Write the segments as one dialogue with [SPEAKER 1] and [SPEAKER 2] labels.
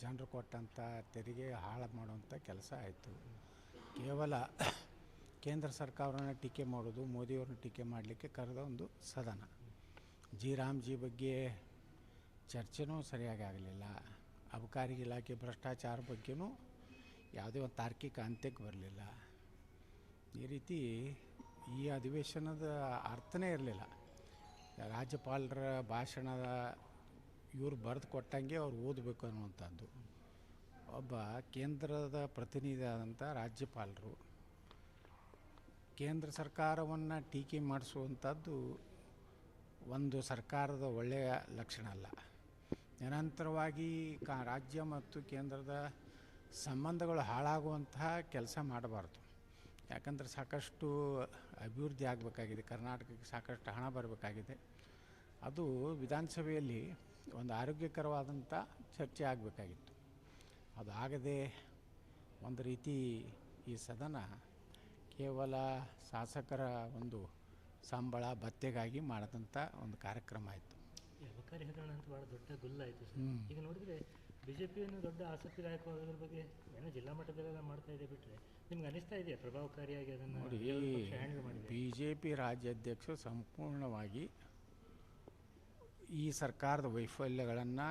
[SPEAKER 1] ಜನರು ಕೊಟ್ಟಂಥ ತೆರಿಗೆ ಹಾಳು ಮಾಡುವಂಥ ಕೆಲಸ ಆಯಿತು. ಕೇವಲ ಕೇಂದ್ರ ಸರ್ಕಾರವನ್ನು ಟೀಕೆ ಮಾಡೋದು, ಮೋದಿಯವ್ರನ್ನ ಟೀಕೆ ಮಾಡಲಿಕ್ಕೆ ಕರೆದ ಒಂದು ಸದನ. ಜಿ ರಾಮ್ಜಿ ಬಗ್ಗೆ ಚರ್ಚೆನೂ ಸರಿಯಾಗಿ ಆಗಲಿಲ್ಲ. ಅಬಕಾರಿ ಇಲಾಖೆ ಭ್ರಷ್ಟಾಚಾರ ಬಗ್ಗೆನೂ ಯಾವುದೇ ಒಂದು ತಾರ್ಕಿಕ ಅಂತ್ಯಕ್ಕೆ ಬರಲಿಲ್ಲ. ಈ ರೀತಿ ಈ ಅಧಿವೇಶನದ ಅರ್ಥನೇ ಇರಲಿಲ್ಲ. ರಾಜ್ಯಪಾಲರ ಭಾಷಣದ ಇವ್ರು ಬರೆದು ಕೊಟ್ಟಂಗೆ ಅವ್ರು ಓದಬೇಕು ಅನ್ನುವಂಥದ್ದು. ಒಬ್ಬ ಕೇಂದ್ರದ ಪ್ರತಿನಿಧಿ ಆದಂಥ ರಾಜ್ಯಪಾಲರು ಕೇಂದ್ರ ಸರ್ಕಾರವನ್ನು ಟೀಕೆ ಮಾಡಿಸುವಂಥದ್ದು ಒಂದು ಸರ್ಕಾರದ ಒಳ್ಳೆಯ ಲಕ್ಷಣ ಅಲ್ಲ. ನಿರಂತರವಾಗಿ ಕಾ ರಾಜ್ಯ ಮತ್ತು ಕೇಂದ್ರದ ಸಂಬಂಧಗಳು ಹಾಳಾಗುವಂತಹ ಕೆಲಸ ಮಾಡಬಾರ್ದು. ಯಾಕಂದರೆ ಸಾಕಷ್ಟು ಅಭಿವೃದ್ಧಿ ಆಗಬೇಕಾಗಿದೆ. ಕರ್ನಾಟಕಕ್ಕೆ ಸಾಕಷ್ಟು ಹಣ ಬರಬೇಕಾಗಿದೆ. ಅದು ವಿಧಾನಸಭೆಯಲ್ಲಿ ಒಂದು ಆರೋಗ್ಯಕರವಾದಂಥ ಚರ್ಚೆ ಆಗಬೇಕಾಗಿತ್ತು. ಅದು ಆಗದೆ ಒಂದು ರೀತಿ ಈ ಸದನ ಕೇವಲ ಶಾಸಕರ ಒಂದು ಸಂಬಳ ಭತ್ಯೆಗಾಗಿ ಮಾಡಿದಂಥ ಒಂದು ಕಾರ್ಯಕ್ರಮ ಆಯಿತು.
[SPEAKER 2] ಅಬಕಾರಿ ಹಗರಣ ಅಂತ ಭಾಳ ದೊಡ್ಡ ಗುಲ್ಲಾಯಿತು ಆಯಿತು
[SPEAKER 1] ನೋಡಿದರೆ
[SPEAKER 2] ಬಿ ಜೆ ಪಿಯನ್ನು ದೊಡ್ಡ ಆಸಕ್ತಿದಾಯಕವಾಗೋದ್ರ ಬಗ್ಗೆ ಏನೋ ಜಿಲ್ಲಾ ಮಟ್ಟದಲ್ಲೆಲ್ಲ ಮಾಡ್ತಾ ಇದೆ ಬಿಟ್ಟರೆ ನಿಮ್ಗೆ ಅನಿಸ್ತಾ ಇದೆಯಾ ಪ್ರಭಾವಕಾರಿಯಾಗಿ ಅದನ್ನು
[SPEAKER 1] ನೋಡಿ ಬಿ ಜೆ ಪಿ ರಾಜ್ಯಾಧ್ಯಕ್ಷರು ಸಂಪೂರ್ಣವಾಗಿ ಈ ಸರ್ಕಾರದ ವೈಫಲ್ಯಗಳನ್ನು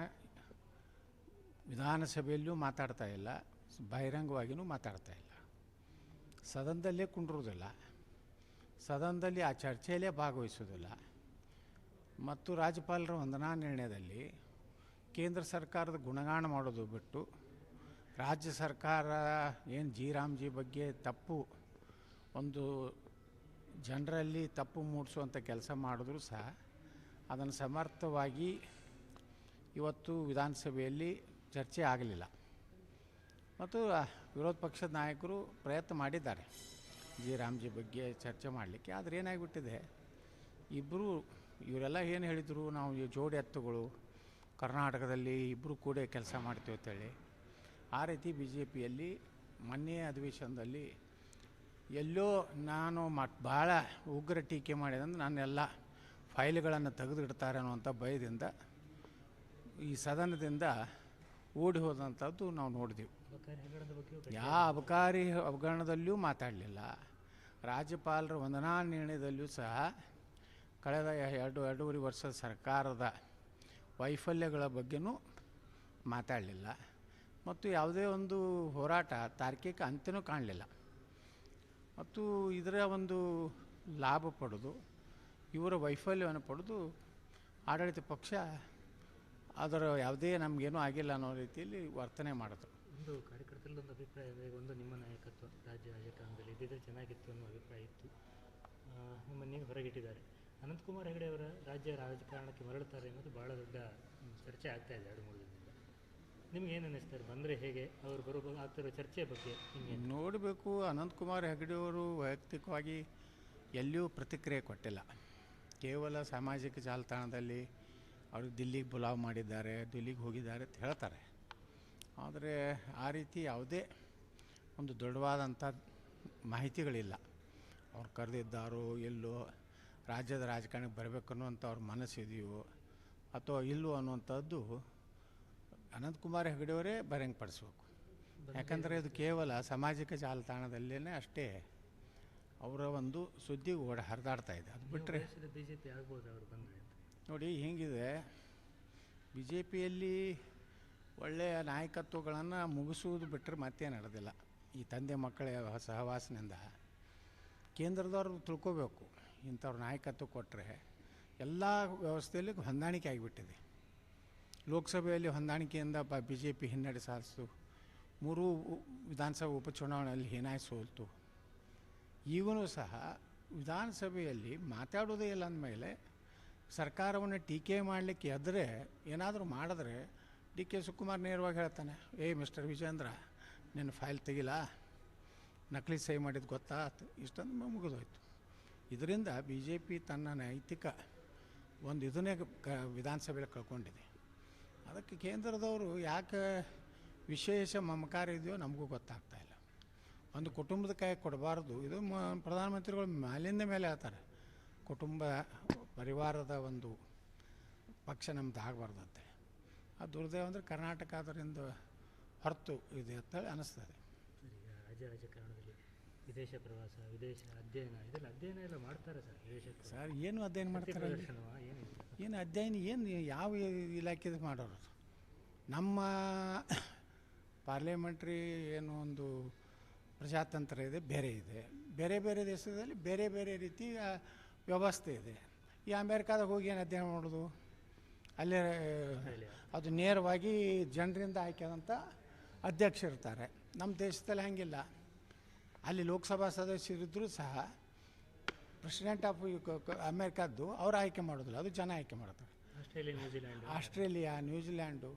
[SPEAKER 1] ವಿಧಾನಸಭೆಯಲ್ಲೂ ಮಾತಾಡ್ತಾ ಇಲ್ಲ ಬಹಿರಂಗವಾಗಿಯೂ ಮಾತಾಡ್ತಾ ಇಲ್ಲ. ಸದನದಲ್ಲೇ ಕುಂಡಿರೋದಿಲ್ಲ, ಸದನದಲ್ಲಿ ಆ ಚರ್ಚೆಯಲ್ಲೇ ಭಾಗವಹಿಸೋದಿಲ್ಲ ಮತ್ತು ರಾಜ್ಯಪಾಲರ ವಂದನಾ ನಿರ್ಣಯದಲ್ಲಿ ಕೇಂದ್ರ ಸರ್ಕಾರದ ಗುಣಗಾನ ಮಾಡೋದು ಬಿಟ್ಟು ರಾಜ್ಯ ಸರ್ಕಾರ ಏನು ಜಿ ರಾಮ್ಜಿ ಬಗ್ಗೆ ತಪ್ಪು, ಒಂದು ಜನರಲ್ಲಿ ತಪ್ಪು ಮೂಡಿಸುವಂಥ ಕೆಲಸ ಮಾಡಿದ್ರೂ ಸಹ ಅದನ್ನು ಸಮರ್ಥವಾಗಿ ಇವತ್ತು ವಿಧಾನಸಭೆಯಲ್ಲಿ ಚರ್ಚೆ ಆಗಲಿಲ್ಲ. ಮತ್ತು ವಿರೋಧ ಪಕ್ಷದ ನಾಯಕರು ಪ್ರಯತ್ನ ಮಾಡಿದ್ದಾರೆ. ಜಿ. ರಾಮ್ಜಿ ಬಗ್ಗೆ ಚರ್ಚೆ ಮಾಡಲಿಕ್ಕೆ, ಆದರೆ ಏನಾಗಿಬಿಟ್ಟಿದೆ? ಇಬ್ಬರು ಇವರೆಲ್ಲ ಏನು ಹೇಳಿದರು? ನಾವು ಜೋಡಿ ಎತ್ತುಗಳು ಕರ್ನಾಟಕದಲ್ಲಿ ಇಬ್ಬರು ಕೂಡ ಕೆಲಸ ಮಾಡ್ತೀವಿ ಅಂತೇಳಿ. ಆ ರೀತಿ ಬಿ ಜೆ ಪಿಯಲ್ಲಿ ಮೊನ್ನೆ ಅಧಿವೇಶನದಲ್ಲಿ ಎಲ್ಲೋ ನಾನು ಮಟ್, ಭಾಳ ಉಗ್ರ ಟೀಕೆ ಮಾಡಿದಂದ್ರೆ ನನ್ನೆಲ್ಲ ಫೈಲ್ಗಳನ್ನು ತೆಗೆದಿಡ್ತಾರೆ ಅನ್ನುವಂಥ ಭಯದಿಂದ ಈ ಸದನದಿಂದ ಓಡಿ ಹೋದಂಥದ್ದು ನಾವು ನೋಡಿದೆವು. ಯಾವ ಅಬಕಾರಿ ಅವಗರಣದಲ್ಲಿಯೂ ಮಾತಾಡಲಿಲ್ಲ. ರಾಜ್ಯಪಾಲರ ವಂದನಾ ನಿರ್ಣಯದಲ್ಲಿಯೂ ಸಹ ಕಳೆದ ಎರಡು, ಎರಡೂವರೆ ವರ್ಷದ ಸರ್ಕಾರದ ವೈಫಲ್ಯಗಳ ಬಗ್ಗೆನೂ ಮಾತಾಡಲಿಲ್ಲ. ಮತ್ತು ಯಾವುದೇ ಒಂದು ಹೋರಾಟ ತಾರ್ಕಿಕ ಅಂತ್ಯನೂ ಕಾಣಲಿಲ್ಲ. ಮತ್ತು ಇದರ ಒಂದು ಲಾಭ ಪಡೆದು ಇವರ ವೈಫಲ್ಯವನ್ನು ಪಡೆದು ಆಡಳಿತ ಪಕ್ಷ ಅದರ ಯಾವುದೇ ನಮಗೇನೂ ಆಗಿಲ್ಲ ಅನ್ನೋ ರೀತಿಯಲ್ಲಿ ವರ್ತನೆ ಮಾಡಿದ್ರು.
[SPEAKER 2] ಒಂದು ಕಾರ್ಯಕರ್ತರಲ್ಲಿ ಒಂದು ಅಭಿಪ್ರಾಯ ಇದೆ ಒಂದು ನಿಮ್ಮ ನಾಯಕತ್ವ ರಾಜ್ಯ ರಾಜಕಾರಣದಲ್ಲಿ ಇದ್ದಿದ್ದರೆ ಚೆನ್ನಾಗಿತ್ತು ಅನ್ನೋ ಅಭಿಪ್ರಾಯ ಇತ್ತು. ನಿಮ್ಮ ನಿಮ್ಮನ್ನು ನೀವು ಹೊರಗಿಟ್ಟಿದ್ದಾರೆ. ಅನಂತಕುಮಾರ್ ಹೆಗಡೆ ಅವರ ರಾಜ್ಯ ರಾಜಕಾರಣಕ್ಕೆ ಮರಳುತ್ತಾರೆ ಅನ್ನೋದು ಭಾಳ ದೊಡ್ಡ ಚರ್ಚೆ ಆಗ್ತಾ ಇದೆ ಎರಡು ಮೂರು ದಿನದಿಂದ. ನಿಮ್ಗೆ ಏನು ಅನ್ನಿಸ್ತಾರೆ? ಬಂದರೆ ಹೇಗೆ? ಅವರು ಬರೋ ಆಗ್ತಿರೋ ಚರ್ಚೆ ಬಗ್ಗೆ ನಿಮಗೆ
[SPEAKER 1] ನೋಡಬೇಕು ಅನಂತಕುಮಾರ್ ಹೆಗಡೆಯವರು ವೈಯಕ್ತಿಕವಾಗಿ ಎಲ್ಲಿಯೂ ಪ್ರತಿಕ್ರಿಯೆ ಕೊಟ್ಟಿಲ್ಲ. ಕೇವಲ ಸಾಮಾಜಿಕ ಜಾಲತಾಣದಲ್ಲಿ ಅವರು ದಿಲ್ಲಿಗೆ ಬುಲಾವ್ ಮಾಡಿದ್ದಾರೆ, ದಿಲ್ಲಿಗೆ ಹೋಗಿದ್ದಾರೆ ಅಂತ ಹೇಳ್ತಾರೆ. ಆದರೆ ಆ ರೀತಿ ಯಾವುದೇ ಒಂದು ದೊಡ್ಡವಾದಂಥ ಮಾಹಿತಿಗಳಿಲ್ಲ. ಅವ್ರು ಕರೆದಿದ್ದಾರೋ ಎಲ್ಲೋ ರಾಜ್ಯದ ರಾಜಕಾರಣಕ್ಕೆ ಬರಬೇಕು ಅನ್ನುವಂಥ ಅವ್ರ ಮನಸ್ಸಿದೆಯೋ ಅಥವಾ ಇಲ್ಲೋ ಅನ್ನುವಂಥದ್ದು ಅನಂತಕುಮಾರ್ ಹೆಗಡೆಯವರೇ ಬಹಿರಂಗಪಡಿಸ್ಬೇಕು. ಯಾಕಂದರೆ ಇದು ಕೇವಲ ಸಾಮಾಜಿಕ ಜಾಲತಾಣದಲ್ಲೇ ಅಷ್ಟೇ. ಅವರ ಒಂದು ಸುದ್ದಿ ಓಡ ಹರಿದಾಡ್ತಾ ಇದೆ. ಅದು ಬಿಟ್ಟರೆ
[SPEAKER 2] ಬಿ ಜೆ ಪಿ ಆಗ್ಬೋದು ಅವರು ಬಂದರೆ
[SPEAKER 1] ನೋಡಿ ಹೇಗಿದೆ ಬಿ ಜೆ ಪಿಯಲ್ಲಿ ಒಳ್ಳೆಯ ನಾಯಕತ್ವಗಳನ್ನು ಮುಗಿಸುವುದು ಬಿಟ್ಟರೆ ಮತ್ತೆ ನಡೆದಿಲ್ಲ. ಈ ತಂದೆ ಮಕ್ಕಳ ಸಹವಾಸನಿಂದ ಕೇಂದ್ರದವ್ರು ತಿಳ್ಕೋಬೇಕು ಇಂಥವ್ರ ನಾಯಕತ್ವ ಕೊಟ್ಟರೆ ಎಲ್ಲ ವ್ಯವಸ್ಥೆಯಲ್ಲಿ ಹೊಂದಾಣಿಕೆ ಆಗಿಬಿಟ್ಟಿದೆ. ಲೋಕಸಭೆಯಲ್ಲಿ ಹೊಂದಾಣಿಕೆಯಿಂದ ಬ ಬಿ ಜೆ ಪಿ ಹಿನ್ನಡೆ ಸಾಧಿಸ್ತು ಮೂರು ವಿಧಾನಸಭಾ ಉಪಚುನಾವಣೆಯಲ್ಲಿ ಹೀನಾಯಿ ಸೋಲ್ತು. ಈಗಲೂ ಸಹ ವಿಧಾನಸಭೆಯಲ್ಲಿ ಮಾತಾಡೋದೇ ಇಲ್ಲ ಅಂದಮೇಲೆ ಸರ್ಕಾರವನ್ನು ಟೀಕೆ ಮಾಡಲಿಕ್ಕೆ ಎದ್ರೆ ಏನಾದರೂ ಮಾಡಿದ್ರೆ ಡಿ ಕೆ ಸುಕುಮಾರ್ ನೇರವಾಗಿ ಹೇಳ್ತಾನೆ, ಏ ಮಿಸ್ಟರ್ ವಿಜೇಂದ್ರ ನಿನ್ನ ಫೈಲ್ ತೆಗಿಲ್ಲ ನಕಲಿ ಸಹಿ ಮಾಡಿದ್ದು ಗೊತ್ತಾ? ಇಷ್ಟೊಂದು ಮುಗಿದೋಯ್ತು. ಇದರಿಂದ ಬಿ ಜೆ ಪಿ ತನ್ನ ನೈತಿಕ ಒಂದು ಇದನ್ನೇ ಕ ವಿಧಾನಸಭೆಯಲ್ಲಿ ಕಳ್ಕೊಂಡಿದೆ. ಅದಕ್ಕೆ ಕೇಂದ್ರದವರು ಯಾಕೆ ವಿಶೇಷ ಮಮಕಾರ ಇದೆಯೋ ನಮಗೂ ಗೊತ್ತಾಗ್ತಾ ಇಲ್ಲ. ಒಂದು ಕುಟುಂಬದ ಕೈ ಕೊಡಬಾರ್ದು. ಇದು ಮ ಪ್ರಧಾನಮಂತ್ರಿಗಳು ಮೇಲಿಂದ ಮೇಲೆ ಹೇಳ್ತಾರೆ. ಕುಟುಂಬ ಪರಿವಾರದ ಒಂದು ಪಕ್ಷ ನಮ್ದು ಆಗಬಾರ್ದಂತೆ ಆ ದುರ್ದೈವ ಅಂದರೆ ಕರ್ನಾಟಕ ಅದರಿಂದ ಹೊರತು ಇದೆ ಅಂತೇಳಿ ಅನ್ನಿಸ್ತದೆ
[SPEAKER 2] ಸರ್ ಈಗ ರಾಜ್ಯ ರಾಜಕಾರಣದಲ್ಲಿ ವಿದೇಶ ಪ್ರವಾಸ ವಿದೇಶ ಅಧ್ಯಯನ ಇದೆಲ್ಲ ಅಧ್ಯಯನ ಎಲ್ಲ ಮಾಡ್ತಾರೆ ಸರ್ ವಿದೇಶಕ್ಕೆ
[SPEAKER 1] ಸರ್ ಏನು ಅಧ್ಯಯನ ಮಾಡ್ತಾರೆ? ಏನು ಅಧ್ಯಯನ ಏನು ಯಾವ ಇಲಾಖೆದು ಮಾಡೋರು? ನಮ್ಮ ಪಾರ್ಲಿಮೆಂಟ್ರಿ ಏನು ಒಂದು ಪ್ರಜಾತಂತ್ರ ಇದೆ ಬೇರೆ ಇದೆ. ಬೇರೆ ಬೇರೆ ದೇಶದಲ್ಲಿ ಬೇರೆ ಬೇರೆ ರೀತಿಯ ವ್ಯವಸ್ಥೆ ಇದೆ. ಈ ಅಮೇರಿಕಾದಾಗ ಹೋಗಿ ಏನು ಅಧ್ಯಯನ ಮಾಡೋದು? ಅಲ್ಲಿ ಅದು ನೇರವಾಗಿ ಜನರಿಂದ ಆಯ್ಕೆಯಾದಂಥ ಅಧ್ಯಕ್ಷರಿರ್ತಾರೆ ನಮ್ಮ ದೇಶದಲ್ಲಿ ಹಾಗಿಲ್ಲ. ಅಲ್ಲಿ ಲೋಕಸಭಾ ಸದಸ್ಯರಿದ್ದರೂ ಸಹ ಪ್ರೆಸಿಡೆಂಟ್ ಆಫ್ ಅಮೇರಿಕಾದ್ದು ಅವ್ರು ಆಯ್ಕೆ ಮಾಡೋದಿಲ್ಲ. ಅದು ಜನ ಆಯ್ಕೆ ಮಾಡ್ತಾರೆ
[SPEAKER 2] ಆಸ್ಟ್ರೇಲಿಯಾ ನ್ಯೂಜಿಲ್ಯಾಂಡು.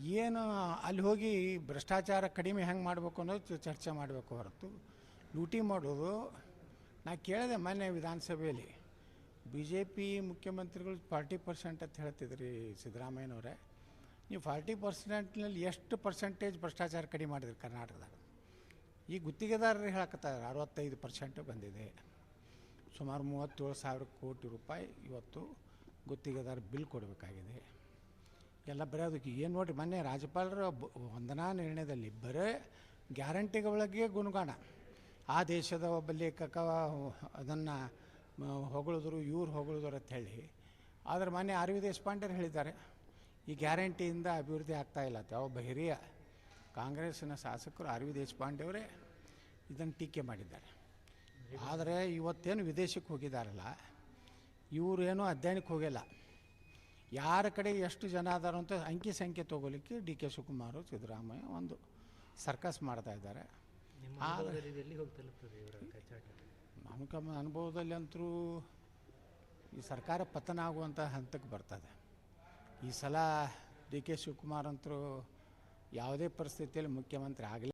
[SPEAKER 1] ಏನು ಅಲ್ಲಿ ಹೋಗಿ ಭ್ರಷ್ಟಾಚಾರ ಕಡಿಮೆ ಹೆಂಗೆ ಮಾಡಬೇಕು ಅನ್ನೋದು ಚರ್ಚೆ ಮಾಡಬೇಕು ಹೊರತು. ಲೂಟಿ ಮಾಡೋದು ನಾ ಕೇಳಿದೆ ಮೊನ್ನೆ ವಿಧಾನಸಭೆಯಲ್ಲಿ. ಬಿ ಜೆ ಪಿ ಮುಖ್ಯಮಂತ್ರಿಗಳು ಫಾರ್ಟಿ ಪರ್ಸೆಂಟ್ ಅಂತ ಹೇಳ್ತಿದ್ರಿ ಸಿದ್ದರಾಮಯ್ಯನವರೇ. ನೀವು ಫಾರ್ಟಿ ಪರ್ಸೆಂಟ್ನಲ್ಲಿ ಎಷ್ಟು ಪರ್ಸೆಂಟೇಜ್ ಭ್ರಷ್ಟಾಚಾರ ಕಡಿಮೆ ಮಾಡಿದ್ರಿ ಕರ್ನಾಟಕದಾಗ? ಈ ಗುತ್ತಿಗೆದಾರರು ಹೇಳಕತ್ತಾರೆ, ಅರವತ್ತೈದು ಪರ್ಸೆಂಟ್ ಬಂದಿದೆ. ಸುಮಾರು ಮೂವತ್ತೇಳು ಸಾವಿರ ಕೋಟಿ ರೂಪಾಯಿ ಇವತ್ತು ಗುತ್ತಿಗೆದಾರ ಬಿಲ್ ಕೊಡಬೇಕಾಗಿದೆ. ಎಲ್ಲ ಬರೀ ಅದಕ್ಕೆ ಏನು ನೋಡಿರಿ ಮೊನ್ನೆ ರಾಜ್ಯಪಾಲರ ವಂದನಾ ನಿರ್ಣಯದಲ್ಲಿ ಬರೀ ಗ್ಯಾರಂಟಿಗಳಿಗೆ ಗುಣಗಾಣ ಆ ದೇಶದ ಒಬ್ಬ ಲೇಖಕ, ಅದನ್ನು ಹೊಗಳಿದ್ರು, ಇವ್ರು ಹೊಗಳಿದ್ರು ಅಂತ ಹೇಳಿ. ಆದರೆ ಮೊನ್ನೆ ಆರ್ ವಿ ದೇಶಪಾಂಡೆರು ಹೇಳಿದ್ದಾರೆ, ಈ ಗ್ಯಾರಂಟಿಯಿಂದ ಅಭಿವೃದ್ಧಿ ಆಗ್ತಾ ಇಲ್ಲ ಅಂತ. ಒಬ್ಬ ಹಿರಿಯ ಕಾಂಗ್ರೆಸ್ಸಿನ ಶಾಸಕರು ಆರ್ ವಿ ದೇಶಪಾಂಡೆಯವರೇ ಇದನ್ನು ಟೀಕೆ ಮಾಡಿದ್ದಾರೆ. ಆದರೆ ಇವತ್ತೇನು ವಿದೇಶಕ್ಕೆ ಹೋಗಿದ್ದಾರಲ್ಲ, ಇವರೇನು ಅಧ್ಯಯನಕ್ಕೆ ಹೋಗಿಲ್ಲ. ಯಾರ ಕಡೆ ಎಷ್ಟು ಜನ ಅದಾರ ಅಂತ ಅಂಕಿ ಸಂಖ್ಯೆ ತಗೋಲಿಕ್ಕೆ ಡಿ ಕೆ ಶಿವಕುಮಾರ್ ಸಿದ್ದರಾಮಯ್ಯ ಒಂದು ಸರ್ಕಸ್ ಮಾಡ್ತಾ ಇದ್ದಾರೆ. ನಿಮ್ಮ ಕಮ್ಮ ಅನುಭವದಲ್ಲಿ ಅಂತರೂ ಈ ಸರ್ಕಾರ ಪತನ ಆಗುವಂಥ ಹಂತಕ್ಕೆ ಬರ್ತದೆ. ಈ ಸಲ ಡಿ ಕೆ ಶಿವಕುಮಾರ್ ಅಂತರೂ ಯಾವುದೇ ಪರಿಸ್ಥಿತಿಯಲ್ಲಿ ಮುಖ್ಯಮಂತ್ರಿ ಆಗಲಿ